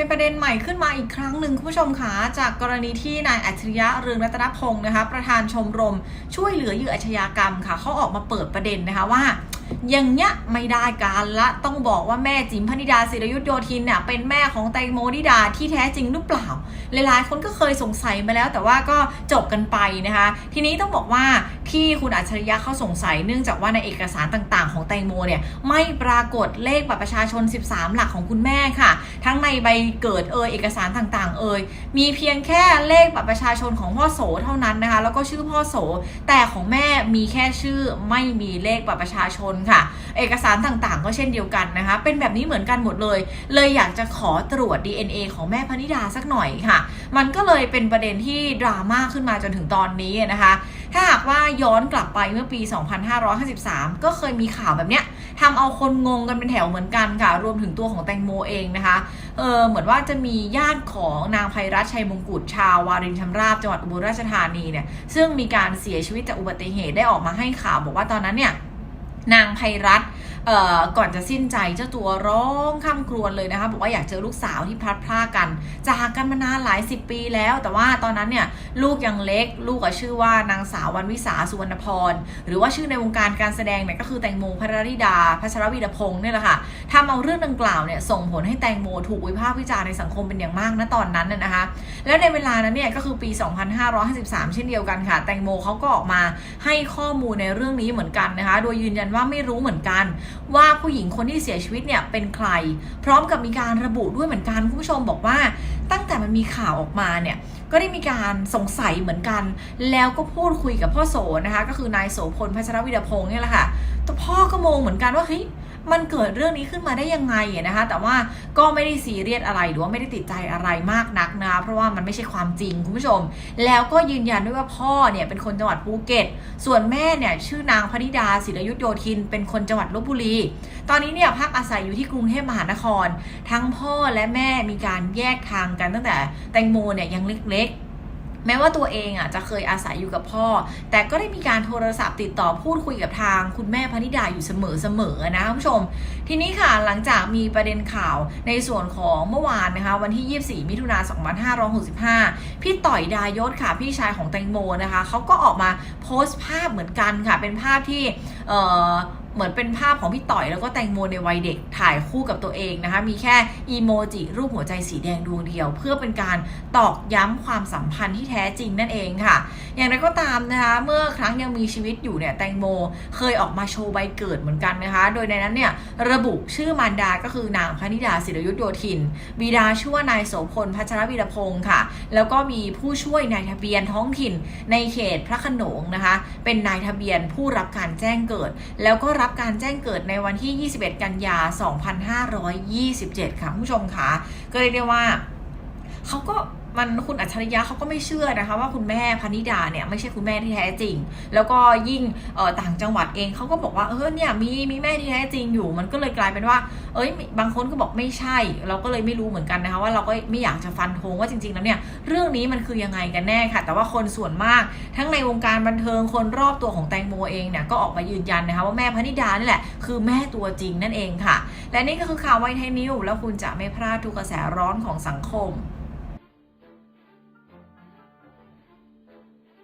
เป็นประเด็นใหม่ขึ้นมาอีกครั้งหนึ่งคุณผู้ชมคะจากกรณีที่นายอัจฉริยะเรืองรัตนพงศ์นะคะ ประธานชมรมช่วยเหลือเหยื่ออาชญากรรมค่ะเขาออกมาเปิดประเด็นนะคะว่า อย่างเงี้ยไม่ได้การละต้องบอกว่าแม่จิ๋มพนิดาศิรยุทธโยธินเนี่ยเป็นแม่ของแตงโมนิดาที่แท้จริงหรือเปล่า หลายๆ คนก็เคยสงสัยมาแล้ว แต่ว่าก็จบกันไปนะคะ ทีนี้ต้องบอกว่าที่คุณอัจฉริยะเขาสงสัยเนื่องจากว่าในเอกสารต่างๆ ของแตงโมเนี่ยไม่ปรากฏเลขบัตรประชาชน 13 หลักของคุณแม่ค่ะ ทั้งในใบเกิดเอยเอกสารต่างๆ เอยมีเพียงแค่เลขบัตรประชาชนของพ่อโสเท่านั้นนะคะ แล้วก็ชื่อพ่อโสแต่ของแม่มีแค่ชื่อไม่มีเลขบัตรประชาชนค่ะ เอกสารต่างๆ ก็เช่นเดียวกันนะคะ เป็นแบบนี้เหมือนกันหมดเลย เลยอยากจะขอตรวจ DNA ของแม่พนิดาสักหน่อยค่ะ มันก็เลยเป็นประเด็นที่ดราม่าขึ้นมาจนถึงตอนนี้นะคะ ถ้าหากว่าย้อนกลับไปเมื่อปี 2553 ก็เคยมีข่าวแบบเนี้ยทำเอาคนงงกันเป็นแถวเหมือนกันค่ะ รวมถึงตัวของแตงโมเองนะคะ เออเหมือนว่าจะมีญาติของนางไพรัชชัยมงกุฎชาววารินชำราบจังหวัดอุบลราชธานีเนี่ย ซึ่งมีการเสียชีวิตจากอุบัติเหตุได้ออกมาให้ข่าวบอกว่าตอนนั้นเนี่ย นางไพรัตเอ่อก่อนจะสิ้นใจเจ้าตัวร้องข้ามครวญเลยนะคะบอกว่าอยากเจอลูกสาวที่พลัดพรากกัน จาก กันมานานหลายสิบปีแล้ว แต่ว่าตอนนั้นเนี่ยลูกยังเล็กลูกอะชื่อว่านางสาววันวิสาสุวรรณพร หรือว่าชื่อในวงการการแสดงเนี่ยก็คือแตงโมพัทรธิดาพัชรวีรพงศ์เนี่ยแหละค่ะทำเอาเรื่องดังกล่าวเนี่ยส่งผลให้แตงโมถูกวิพากษ์วิจารณ์ในสังคมเป็นอย่างมากณตอนนั้นน่ะนะคะ แล้วในเวลานั้นเนี่ยก็คือปี 2553 เช่นเดียวกันค่ะ แตงโมเขาก็ออกมาให้ข้อมูลในเรื่องนี้เหมือนกันนะคะ โดยยืนยันว่าไม่รู้เหมือนกัน ว่าผู้หญิงคนที่เสียชีวิตเนี่ยเป็นใคร พร้อมกับมีการระบุด้วยเหมือนกันคุณผู้ชมบอกว่า มันมีข่าวออกมาเนี่ยก็ได้มีการสงสัยเหมือนกัน แล้วก็พูดคุยกับพ่อโสนะคะ ก็คือนายโสพลพัชรวิรพงศ์เนี่ยแหละค่ะ แต่พ่อก็งงเหมือนกันว่าเฮ้ยมันเกิดเรื่องนี้ขึ้นมาได้ยังไงนะคะ แต่ว่าก็ไม่ได้ซีเรียสอะไรหรือว่าไม่ได้ติดใจอะไรมากนักนะคะเพราะว่ามันไม่ใช่ความจริงคุณผู้ชม แล้วก็ยืนยันด้วยว่าพ่อเนี่ยเป็นคนจังหวัดภูเก็ต ส่วนแม่เนี่ยชื่อนางพนิดาศิรยุทธโยธิน เป็นคนจังหวัดลบบุรี ตอนนี้เนี่ยพักอาศัยอยู่ที่กรุงเทพมหานคร ทั้งพ่อและแม่มีการแยกทางกันตั้งแต่แตงโมเนี่ยยังเล็กๆ แม้ว่าตัวเองอะจะเคยอาศัยอยู่กับพ่อ แต่ก็ได้มีการโทรศัพท์ติดต่อพูดคุยกับทางคุณแม่พนิดาอยู่เสมอๆนะคุณผู้ชม ทีนี้ค่ะหลังจากมีประเด็นข่าวในส่วนของเมื่อวานนะคะ วันที่ 24 มิถุนา2565 พี่ต่อยดายศค่ะพี่ชายของแตงโมนะคะเขาก็ออกมาโพสต์ภาพเหมือนกันค่ะ เป็นภาพที่เอ่อ เหมือนเป็นภาพของพี่ต่อยแล้วก็แตงโมในวัยเด็กถ่ายคู่กับตัวเองนะคะ มีแค่อีโมจิรูปหัวใจสีแดงดวงเดียว เพื่อเป็นการตอกย้ำความสัมพันธ์ที่แท้จริงนั่นเองค่ะ อย่างไรก็ตามนะคะเมื่อครั้งยังมีชีวิตอยู่เนี่ยแตงโมเคยออกมาโชว์ใบเกิดเหมือนกันนะคะ โดยในนั้นเนี่ยระบุชื่อมารดาก็คือนางพนิดาศิรยุทธโยธิน บิดาชื่อว่านายโสพลพัชรวีรพงศ์ค่ะ แล้วก็มีผู้ช่วยนายทะเบียนท้องถิ่นในเขตพระขนงนะคะ เป็นนายทะเบียนผู้รับการแจ้งเกิด แล้วก็รับการแจ้งเกิดในวันที่ 21 กันยา 2527 ค่ะคุณผู้ชมค่ะก็เรียกได้ว่าเขาก็ มันคุณอัจฉริยะเขาก็ไม่เชื่อนะคะ ว่าคุณแม่พนิดาเนี่ยไม่ใช่คุณแม่ที่แท้จริง แล้วก็ยิ่งต่างจังหวัดเองเขาก็บอกว่าเออเนี่ยมีมีแม่ที่แท้จริงอยู่ มันก็เลยกลายเป็นว่า เอ้ยบางคนก็บอกไม่ใช่ เราก็เลยไม่รู้เหมือนกันนะคะว่าเราก็ไม่อยากจะฟันธงว่าจริงๆแล้วเนี่ยเรื่องนี้มันคือยังไงกันแน่ค่ะ แต่ว่าคนส่วนมาก ทั้งในวงการบันเทิงคนรอบตัวของแตงโมเองเนี่ยก็ออกมายืนยันนะคะว่าแม่พนิดานี่แหละคือแม่ตัวจริงนั่นเองค่ะ และนี่ก็คือข่าวไวไทยนิวแล้วคุณจะไม่พลาดทุกกระแสร้อนของสังคม